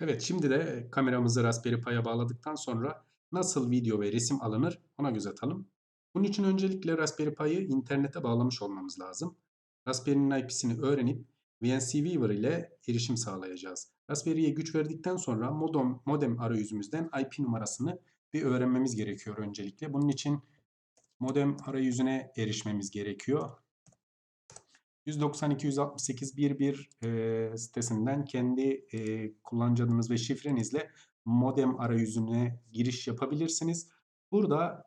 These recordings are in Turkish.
Evet, şimdi de kameramızı Raspberry Pi'ye bağladıktan sonra nasıl video ve resim alınır ona göz atalım. Bunun için öncelikle Raspberry Pi'yi internete bağlamış olmamız lazım. Raspberry'nin IP'sini öğrenip VNC Weaver ile erişim sağlayacağız. Raspberry'ye güç verdikten sonra modem, modem arayüzümüzden IP numarasını bir öğrenmemiz gerekiyor öncelikle. Bunun için modem arayüzüne erişmemiz gerekiyor. 192.168.1.1 e, sitesinden kendi e, kullanıcı adınız ve şifrenizle modem arayüzüne giriş yapabilirsiniz. Burada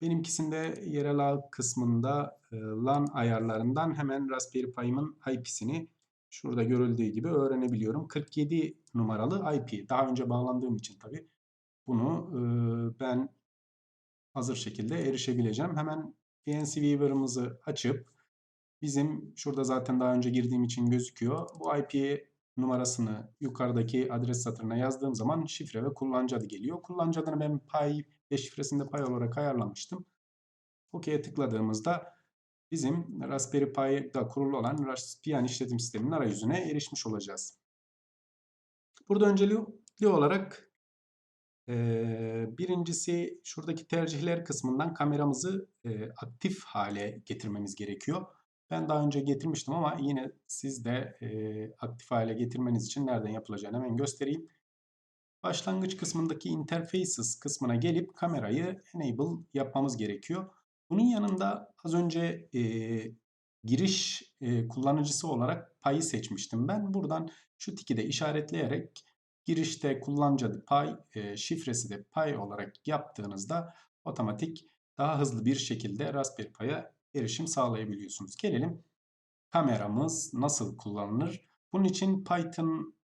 benimkisinde yerel ağ kısmında e, LAN ayarlarından hemen Raspberry Pi'min IP'sini şurada görüldüğü gibi öğrenebiliyorum. 47 numaralı IP. Daha önce bağlandığım için tabii bunu e, ben hazır şekilde erişebileceğim. Hemen VNC Weaver'ımızı açıp bizim şurada zaten daha önce girdiğim için gözüküyor. Bu IP numarasını yukarıdaki adres satırına yazdığım zaman şifre ve kullanıcı adı geliyor. Kullanıcı adını ben pay ve şifresinde pay olarak ayarlamıştım. OK'ye tıkladığımızda bizim Raspberry Pi'da kurulu olan Raspbian işletim sisteminin arayüzüne erişmiş olacağız. Burada öncelikli olarak birincisi şuradaki tercihler kısmından kameramızı aktif hale getirmemiz gerekiyor. Ben daha önce getirmiştim ama yine siz de e, aktif hale getirmeniz için nereden yapılacağını hemen göstereyim. Başlangıç kısmındaki Interfaces kısmına gelip kamerayı Enable yapmamız gerekiyor. Bunun yanında az önce e, giriş e, kullanıcısı olarak payı seçmiştim. Ben buradan şu tiki de işaretleyerek girişte kullanıcı adı pay, e, şifresi de pay olarak yaptığınızda otomatik daha hızlı bir şekilde Raspberry Pi'ye erişim sağlayabiliyorsunuz. Gelelim kameramız nasıl kullanılır? Bunun için Python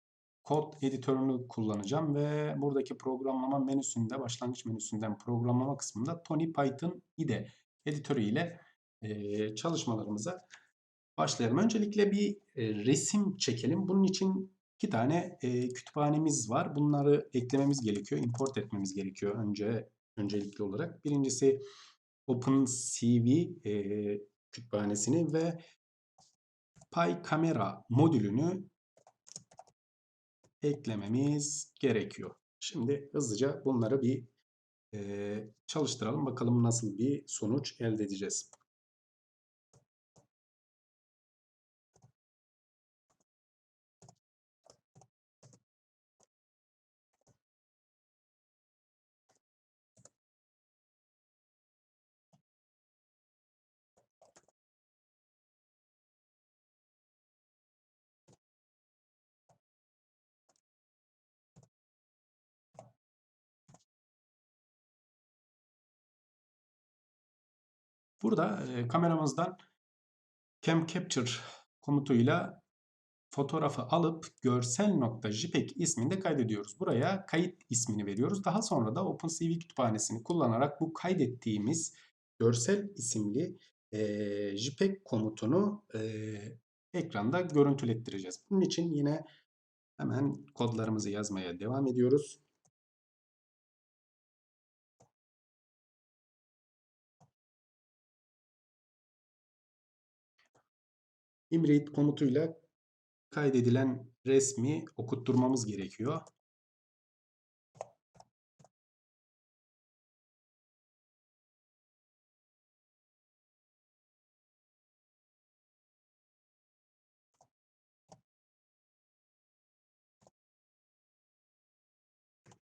kod editörünü kullanacağım ve buradaki programlama menüsünde başlangıç menüsünden programlama kısmında Tony Python IDE editörü ile e, çalışmalarımıza başlayalım. Öncelikle bir e, resim çekelim. Bunun için iki tane e, kütüphanemiz var. Bunları eklememiz gerekiyor, import etmemiz gerekiyor önce öncelikli olarak. Birincisi OpenCV e, kütüphanesini ve PyCamera modülünü eklememiz gerekiyor. Şimdi hızlıca bunları bir e, çalıştıralım. Bakalım nasıl bir sonuç elde edeceğiz. Burada e, kameramızdan Cam Capture komutuyla fotoğrafı alıp görsel.jpeg isminde kaydediyoruz. Buraya kayıt ismini veriyoruz. Daha sonra da OpenCV kütüphanesini kullanarak bu kaydettiğimiz görsel isimli e, JPEG komutunu e, ekranda görüntülettireceğiz. Bunun için yine hemen kodlarımızı yazmaya devam ediyoruz. İmread komutuyla kaydedilen resmi okutturmamız gerekiyor.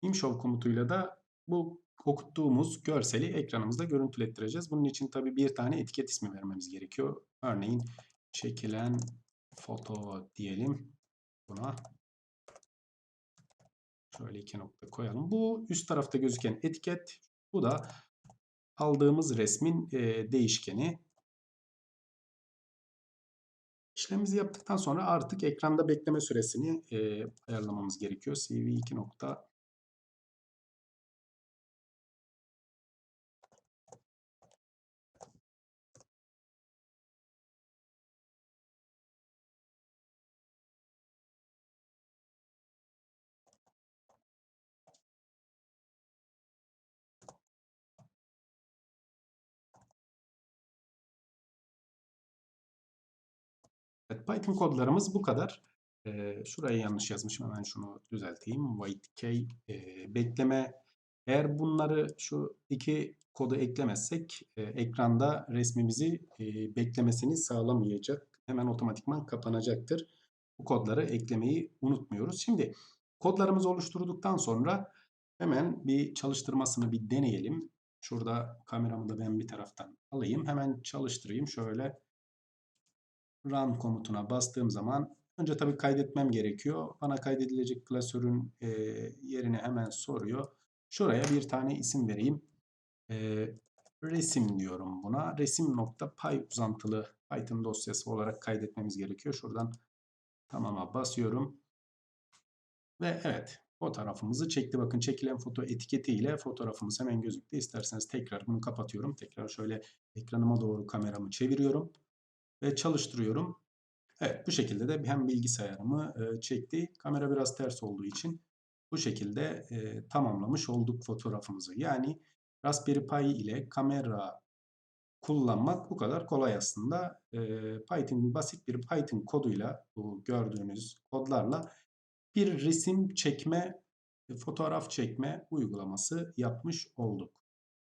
imshow komutuyla da bu okuttuğumuz görseli ekranımızda görüntülettireceğiz. Bunun için tabii bir tane etiket ismi vermemiz gerekiyor. Örneğin çekilen foto diyelim buna. Şöyle iki nokta koyalım. Bu üst tarafta gözüken etiket. Bu da aldığımız resmin e, değişkeni. İşlemimizi yaptıktan sonra artık ekranda bekleme süresini e, ayarlamamız gerekiyor. CV2 nokta Evet, Python kodlarımız bu kadar. Eee, şurayı yanlış yazmışım. Hemen şunu düzelteyim. YTK eee, bekleme. Eğer bunları şu iki kodu eklemezsek e, ekranda resmimizi e, beklemesini sağlamayacak. Hemen otomatikman kapanacaktır. Bu kodları eklemeyi unutmuyoruz. Şimdi kodlarımızı oluşturduktan sonra hemen bir çalıştırmasını bir deneyelim. Şurada kameramı da ben bir taraftan alayım. Hemen çalıştırayım. Şöyle run komutuna bastığım zaman önce tabii kaydetmem gerekiyor. Bana kaydedilecek klasörün e, yerini hemen soruyor. Şuraya bir tane isim vereyim. E, resim diyorum buna. Resim.py uzantılı Python dosyası olarak kaydetmemiz gerekiyor. Şuradan tamama basıyorum. Ve evet fotoğrafımızı çekti. Bakın çekilen foto etiketi ile fotoğrafımız hemen gözüktü. İsterseniz tekrar bunu kapatıyorum. Tekrar şöyle ekranıma doğru kameramı çeviriyorum. Ve çalıştırıyorum. Evet bu şekilde de hem bilgisayarımı e, çekti. Kamera biraz ters olduğu için bu şekilde e, tamamlamış olduk fotoğrafımızı. Yani Raspberry Pi ile kamera kullanmak bu kadar kolay aslında. E, Python basit bir Python koduyla bu gördüğünüz kodlarla bir resim çekme, fotoğraf çekme uygulaması yapmış olduk.